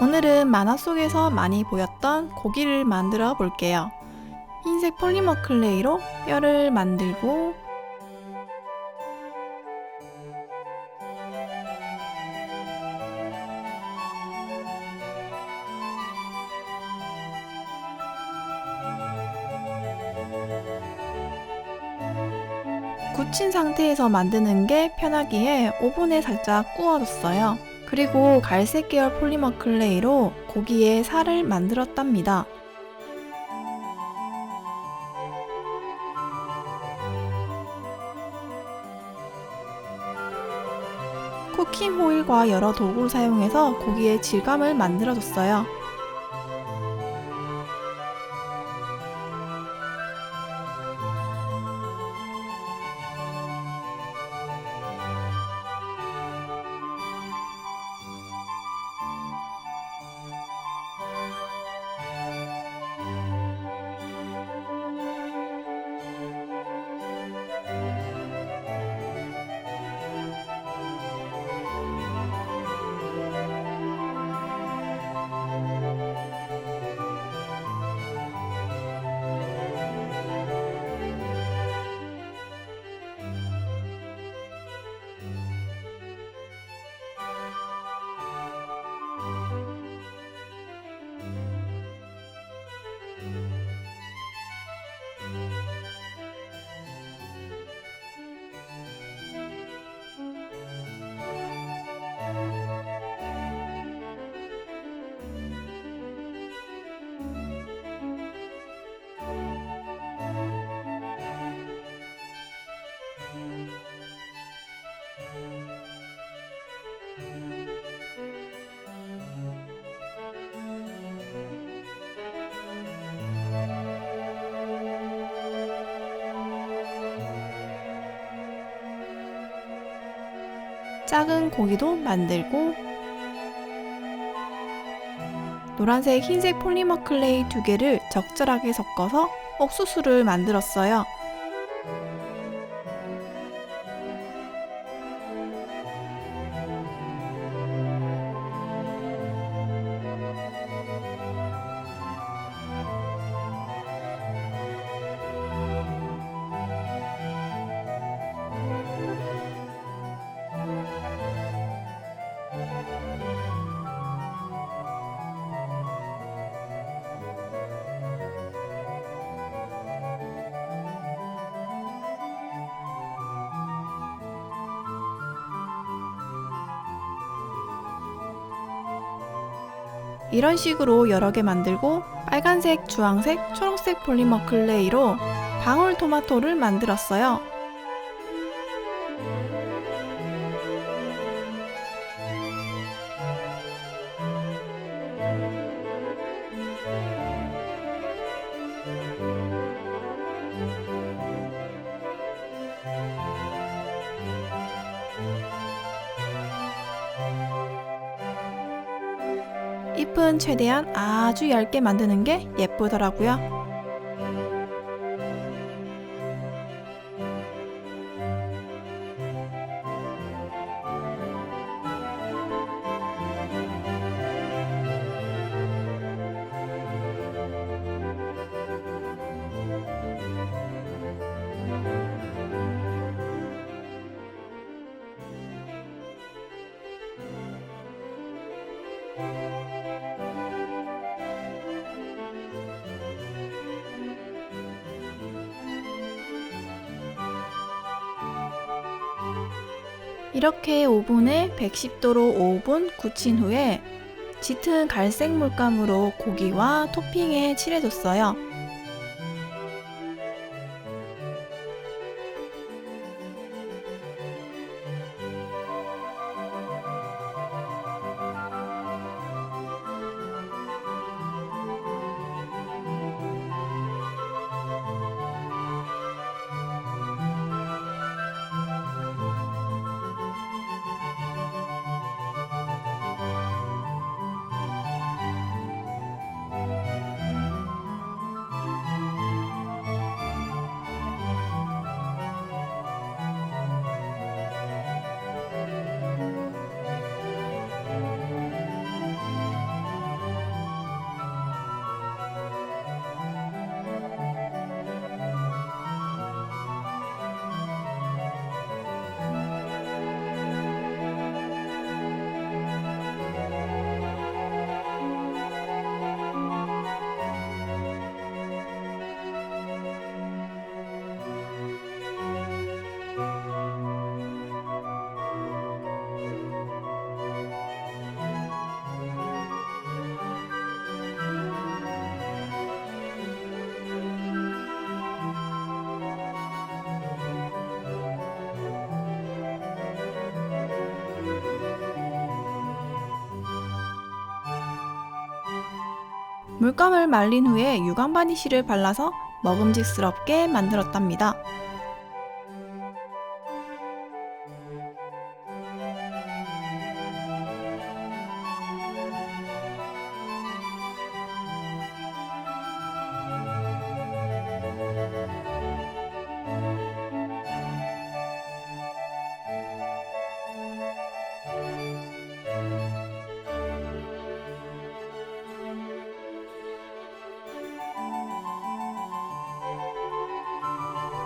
오늘은 만화 속에서 많이 보였던 고기를 만들어 볼게요. 흰색 폴리머 클레이로 뼈를 만들고 굳힌 상태에서 만드는 게 편하기에 오븐에 살짝 구워줬어요. 그리고 갈색 계열 폴리머 클레이로 고기의 살을 만들었답니다. 쿠킹 호일과 여러 도구를 사용해서 고기의 질감을 만들어줬어요. 작은 고기도 만들고 노란색, 흰색 폴리머 클레이 두 개를 적절하게 섞어서 옥수수를 만들었어요. 이런 식으로 여러 개 만들고 빨간색, 주황색, 초록색 폴리머 클레이로 방울토마토를 만들었어요. 잎은 최대한 아주 얇게 만드는 게 예쁘더라고요. 이렇게 오븐에 110도로 5분 굳힌 후에 짙은 갈색 물감으로 고기와 토핑에 칠해줬어요. 물감을 말린 후에 유광 바니쉬를 발라서 먹음직스럽게 만들었답니다.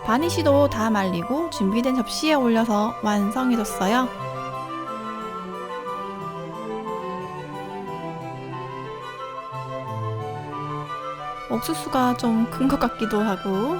바니쉬도 다 말리고 준비된 접시에 올려서 완성해줬어요. 옥수수가 좀 큰 것 같기도 하고